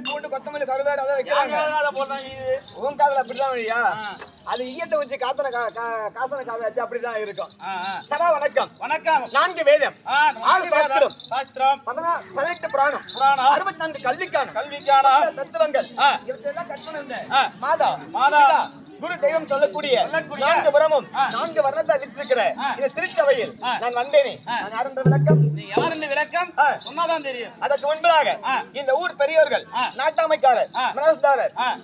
தக்காளி பூண்டு கொத்தமல்லி கருவேடு அதான் வைக்கிறாங்க. போடுறாங்க இது? உன் காதுல அப்படிதான் வழியா? அது ஈயத்தை வச்சு காத்தன காசன காதை வச்சு அப்படிதான் இருக்கும். சபா வணக்கம். வணக்கம். நான்கு வேதம். ஆறு சாஸ்திரம். சாஸ்திரம். பதினா பதினெட்டு புராணம். புராணம். அறுபத்தி நான்கு கல்விக்கான கல்விக்கான தத்துவங்கள். ஆ. இவற்றெல்லாம் கற்பனை. மாதா. மாதா. குரு தெய்வம் சொல்லக்கூடிய. நான்கு புறமும் ஆ. நான்கு வர்ணத்தை விற்றிருக்கிற ஆ. இந்த திருச்சபையில். நான் வந்தேனே நான் யாருன்ற விளக்கம் நீ யாருன்னு விளக்கம் ஆ. சொன்னாதான் தெரியும் அதற்கு முன்பதாக. இந்த ஊர் பெரியோர்கள். நாட்டாமைக்காரர் ஆ.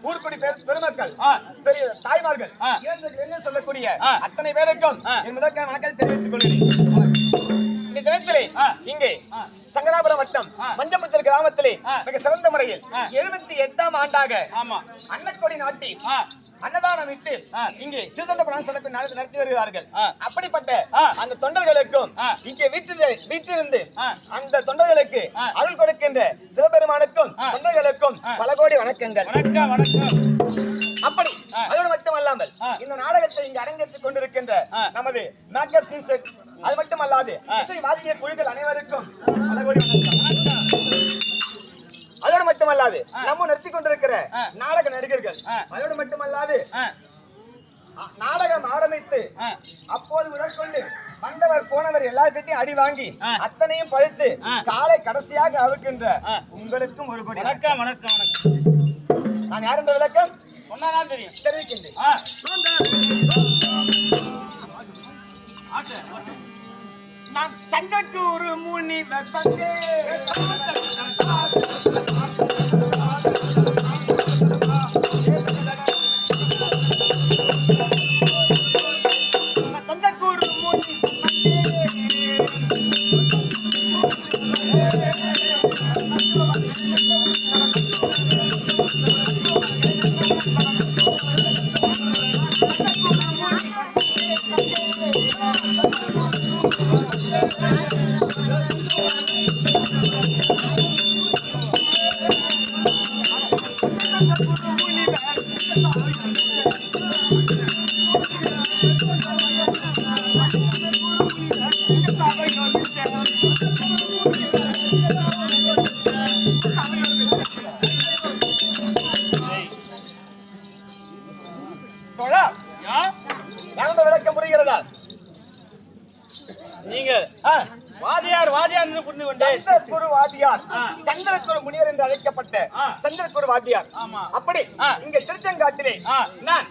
ஊர்க்குடி பெரு- பெருமக்கள். பெரிய தாய்மார்கள் என்ன சொல்லக்கூடிய. அத்தனை பேருக்கும். என் முதற்கான வணக்கத்தை தெரிவித்துக் கொள்கிறேன் இந்த தினத்திலே. இங்கே. சங்கராபுரம் வட்டம். மஞ்சமுத்தர் கிராமத்திலே. மிக சிறந்த முறையில். எழுபத்தி எட்டாம் ஆண்டாக ஆமா அன்னக்கொடி நாட்டி அன்னதானம் விட்டு ஆ. இங்கே சிறுதொண்ட பிரான் சொல்லக்கூடிய நடத்தி வருகிறார்கள். அப்படிப்பட்ட. அந்த தொண்டர்களுக்கும். இங்கே வீட்டில் வீட்டிலிருந்து. அந்த தொண்டர்களுக்கு. அருள் கொடுக்கின்ற சிவபெருமானுக்கும். தொண்டர்களுக்கும். பல கோடி வணக்கங்கள் வணக்கம் வணக்கம் அப்படி. அதோடு மட்டுமல்லாமல். இந்த நாடகத்தை இங்கு அரங்கேற்றிக் கொண்டிருக்கின்ற. நமது மேக்கப் சீசன் அது மட்டுமல்லாது வாத்திய குழுக்கள் அனைவருக்கும் பல கோடி வணக்கம் மட்டுமல்லாது நம்ம நடத்தி கொண்டிருக்கிற. நாடக நடிகர்கள். அதோடு மட்டுமல்லாது நாடகம் ஆரம்பித்து அப்போது முதற்கொண்டு வந்தவர் போனவர் எல்லார்கிட்டையும் அடி வாங்கி. அத்தனையும் பழுத்து. காலை கடைசியாக அவுக்கின்ற. உங்களுக்கும் ஒரு கோடி வணக்கம் வணக்கம் வணக்கம் நான் யார் என்ற விளக்கம் சொன்னாதான் தெரியும் தெரிவிக்கின்றேன். நான் தங்கக்கூறு முனி பந்தே நான் தங்கக்கூறு வாத்தியார். அப்படி. இங்க திருச்செங்காட்டிலே. நான்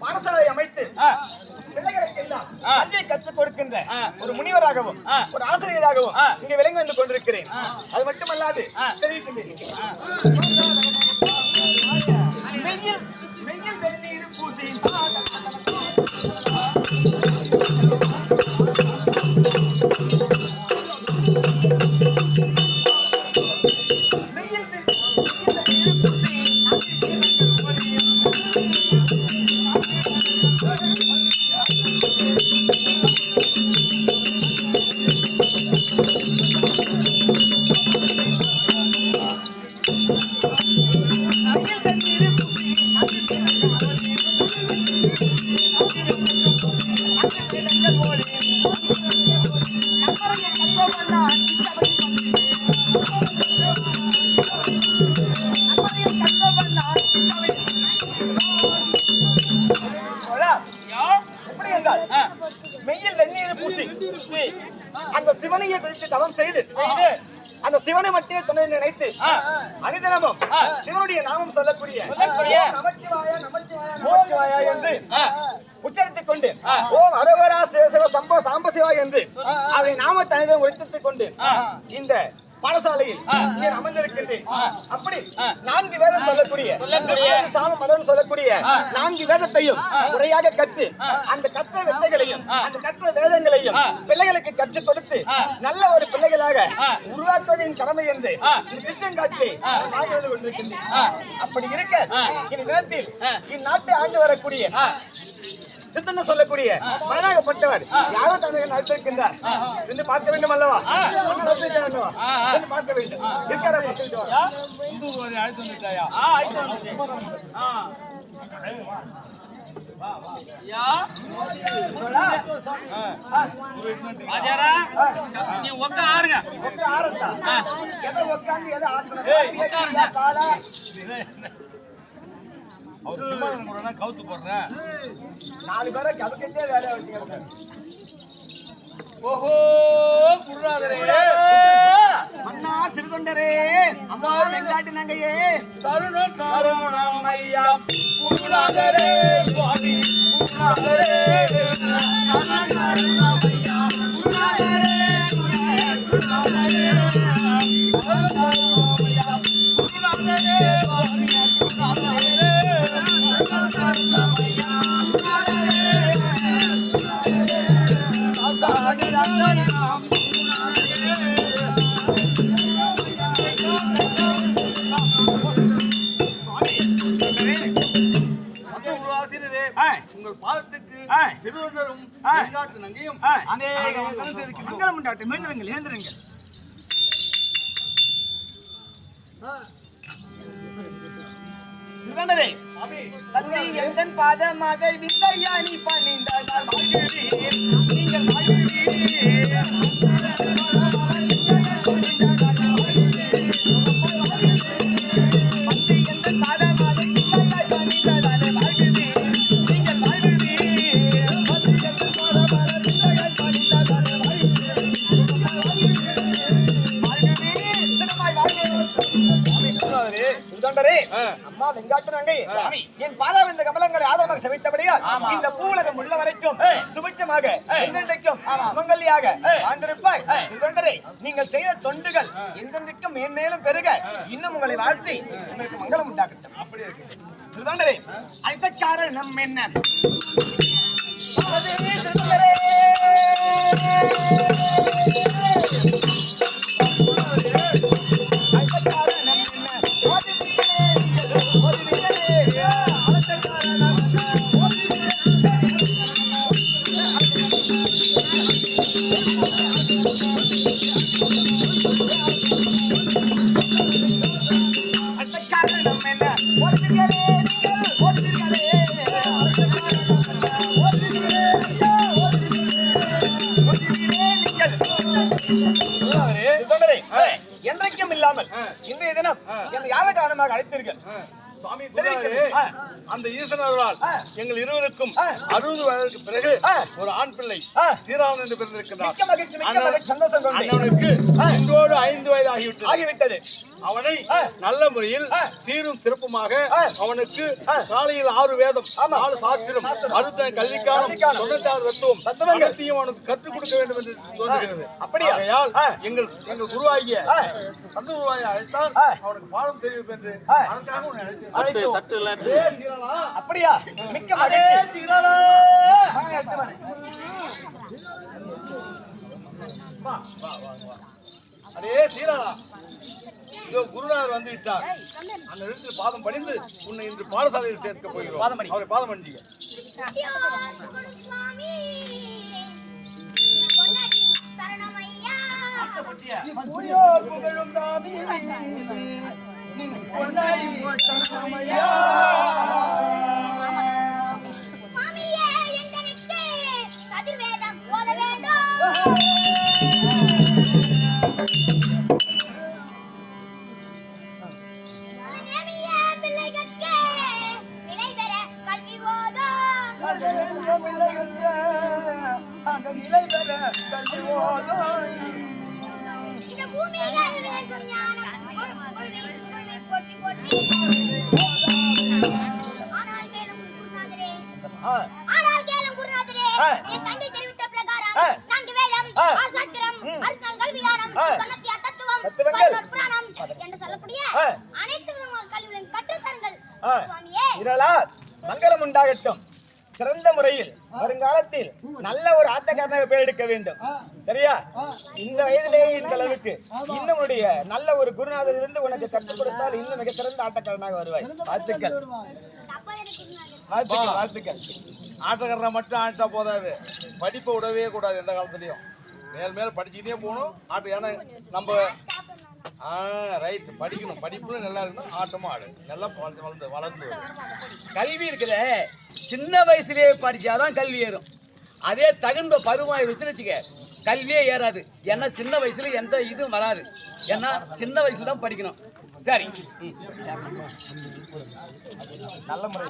பாடசாலை அமைத்து ஆ பிள்ளைகளுக்கு எல்லாம் ஆ. கல்வி கற்றுக் கொடுக்கின்ற. ஒரு முனிவராகவும். ஒரு ஆசிரியராகவும். இங்க விளங்கி வந்து கொண்டிருக்கிறேன் அது மட்டுமல்லாது. தெரிவிக்கின்றேன் ஆ மெய்யில் வெந்நீர் பூசி. அந்த சிவனையை குறித்து தவம் செய்து. அந்த சிவனை மட்டுமே துணை நினைத்து. அனுதினமும். சிவனுடைய நாமம் சொல்லக்கூடிய சொல்லக்கூடிய. ஓம் நமச்சிவாய நமச்சிவாய நமச்சிவாய என்று உச்சரித்துக் கொண்டு. ஓம் அரவரா சிவ சம்போ சாம்ப சிவா என்று அதை நாமத்தை அனைவரும் உச்சரித்துக் கொண்டு. இந்த பாடசாலையில் அமர்ந்திருக்கின்றேன் அப்படி. நான்கு வேதம் சொல்லக்கூடிய சாம மதம் சொல்லக்கூடிய. நான்கு வேதத்தையும் முறையாக கற்று அந்த கற்ற வித்தைகளையும். அந்த கற்ற வேதங்களையும். பிள்ளைகளுக்கு கற்றுக் கொடுத்து. நல்ல ஒரு பிள்ளைகளாக. உருவாக்குவதின் கடமை என்று. நான் எழுதி கொண்டிருக்கின்றேன். அப்படி இருக்க ஆ. இந்த நேரத்தில் ஆ. இந்நாட்டை ஆண்டு வரக்கூடிய சித்தன்னு சொல்லக்கூடிய மனநாகப்பட்டவர் யாரோ தமிழக நடித்திருக்கின்றார். என்று பார்க்க வேண்டும் அல்லவா? பார்க்க வேண்டும். இருக்கிற அழைத்து நீ. ஆ. எதை உட்கார்ந்து எதை ஆட்டணும்? கையை உட்காருங்க. காலா. கவுத்து போடுறேன் நாலு பேரை கதக்கிட்டே வேலையை வச்சுக்கிறது ஓஹோ குருநாதரே. அண்ணா சிறுதொண்டரே அம்மா வெங்காட்டு நங்கையே. சருணம் சரணம் ஐயா. குருநாதரே சுவாமி. குருநாதரே. சரணம் ஐயா. குருநாதரே. வெளிநாட்டு நங்கையும். மங்களம் உண்டாட்டு மீண்டுங்கள் ஏந்திருங்கள் சிறுதொண்டரே தந்தை எந்தன் பாதமாக. நீங்கள் வாழ்கிறீர். சுபிட்சமாக என்றென்றைக்கும் சுமங்கலியாக வாழ்ந்திருப்பாய். சுதண்டரே நீங்கள் செய்த தொண்டுகள் எந்தெந்தைக்கும் மேன்மேலும் பெருக. இன்னும் உங்களை வாழ்த்தி உங்களுக்கு மங்களம் உண்டாகட்டும். அப்படி இருக்கு. சுதண்டரே அடுத்த காரணம் என்ன? காரணமாக அழைத்தீர்கள். சுவாமி அந்த ஈசன் அவர்களால் எங்கள் இருவருக்கும் அறுபது வயதுக்கு பிறகு ஒரு ஆண் பிள்ளை. சீராமன் என்று பிறந்திருக்கிறார் அண்ணனுக்கு இன்றோடு ஐந்து வயது ஆகிவிட்டது ஆகிவிட்டது அவனை நல்ல முறையில் சீரும் சிறப்புமாக அவனுக்கு காலையில் ஆறு வேதம் நாலு சாஸ்திரம் அறுத்தனை கல்விக்காலம். தொண்ணூத்தாறு தத்துவம் தத்துவங்கள். அனைத்தையும் அவனுக்கு கற்றுக் கொடுக்க வேண்டும் என்று தோன்றுகிறது அப்படியா? ஆகையால் ஆ. எங்கள் எங்கள் குருவாகிய. சந்த குருவாயை அழைத்தால். அவனுக்கு பாடம் தெரிவிப்பு என்று ஆ. அதற்காக உன்னை அழைத்தேன். ஏ, சீரனா, அப்படியா? மிக்க மகிழ்ச்சி. அடே சீரனா. இதோ குருநாதர் வந்து விட்டார் அந்த இடத்தில் பாதம் பணிந்து உன்னை இன்று பாடசாலையில் சேர்க்க போகிறோம். பாதம். அவரை பாதம் புதியோ புகழும் அந்த நிலை பெற கல்வி ஓதும். ஆனால் கேளும் குருநாதரே ஆ. என் தந்தை தெரிவித்த பிரகாரம் ஆ. நான்கு வேதம் அறுநாள் கல்விதானம் ஆ. தொண்ணூத்தி தத்துவம் புராணம் என்று சொல்லக்கூடிய ஆ. அனைத்து விதமான கல்விகளையும் கற்றுத்தருங்கள். ஆ. சுவாமியே. இதனால் மங்களம் உண்டாகட்டும். சிறந்த முறையில் வருங்காலத்தில் நல்ல ஒரு ஆட்டக்காரனாக பேர் எடுக்க வேண்டும். சரியா? இந்த வயதிலேயே இந்த அளவுக்கு இன்னும் நல்ல ஒரு குருநாதர் இருந்து உனக்கு கற்றுக் கொடுத்தால் இன்னும் மிக சிறந்த ஆட்டக்காரனாக வருவாய். வாழ்த்துக்கள். வாழ்த்துக்கள் வாழ்த்துக்கள். ஆட்டக்காரரை மட்டும் ஆட்டா போதாது. படிப்பை விடவே கூடாது எந்த காலத்துலயும். மேல் மேல் படிச்சுக்கிட்டே போகணும். ஆட்டம் ஏன்னா நம்ம ஆ ரைட் படிக்கணும். படிப்புல நல்லா இருக்கணும். ஆட்டமும் ஆடு. நல்லா வளர்ந்து வளர்ந்து வளர்ந்து. கல்வி இருக்குதே சின்ன வயசுலயே படிச்சாதான் கல்வி ஏறும். அதே தகுந்த பருவாய் வச்சுன்னு வச்சுக்க கல்வியே ஏறாது. ஏன்னா சின்ன வயசுல எந்த இதுவும் வராது. ஏன்னா சின்ன வயசுல தான் படிக்கணும். சரி. நல்ல முறை